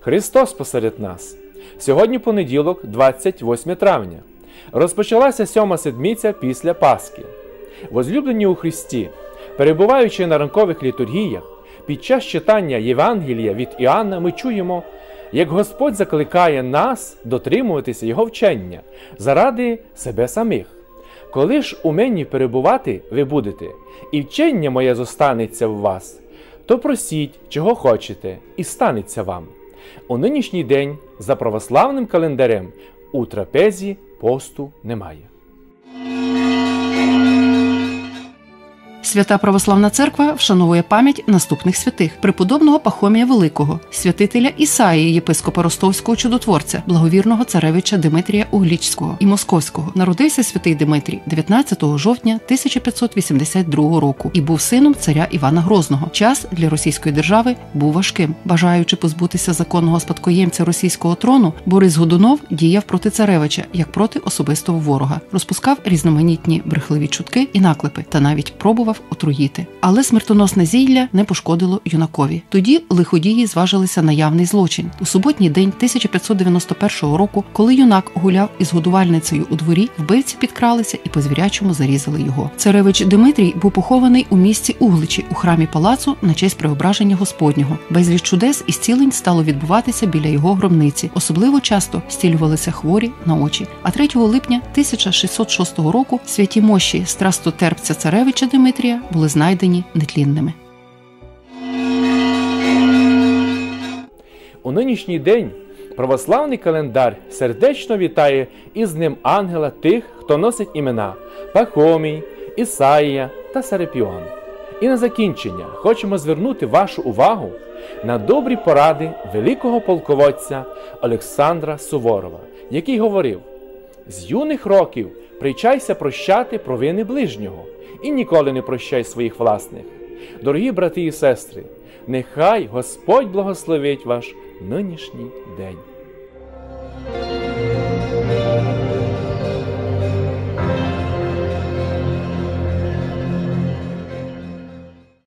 Христос посеред нас. Сьогодні понеділок, 28 травня. Розпочалася сьома седмиця після Пасхи. Возлюблені у Христі, перебуваючи на ранкових літургіях, під час читання Євангелія від Іоанна ми чуємо, як Господь закликає нас дотримуватися Його вчення заради себе самих. Коли ж у мені перебувати ви будете, і вчення моє зостанеться в вас, то просіть, чого хочете, і станеться вам. У нинішній день за православним календарем у трапезі посту немає. Свята Православна Церква вшановує пам'ять наступних святих: преподобного Пахомія Великого, святителя Ісаї, єпископа Ростовського чудотворця, благовірного царевича Димитрія Углічського і Московського. Народився святий Димитрій 19 жовтня 1582 року і був сином царя Івана Грозного. Час для російської держави був важким. Бажаючи позбутися законного спадкоємця російського трону, Борис Годунов діяв проти царевича як проти особистого ворога, розпускав різноманітні брехливі чутки і наклепи, та навіть пробував отруїти. Але смертоносне зілля не пошкодило юнакові. Тоді лиходії зважилися на явний злочин у суботній день 1591 року, коли юнак гуляв із годувальницею у дворі, вбивці підкралися і по звірячому зарізали його. Царевич Димитрій був похований у місті Угличі у храмі палацу на честь преображення Господнього. Безліч чудес і зцілень стало відбуватися біля його гробниці. Особливо часто стілювалися хворі на очі. А 3 липня 1606 року святі мощі страстотерпця царевича Димитрія були знайдені нетлінними. У нинішній день православний календар сердечно вітає із ним ангела тих, хто носить імена Пахомій, Ісаїя та Серепіон. І на закінчення хочемо звернути вашу увагу на добрі поради великого полководця Олександра Суворова, який говорив: з юних років причайся прощати провини ближнього і ніколи не прощай своїх власних. Дорогі брати і сестри, нехай Господь благословить ваш нинішній день.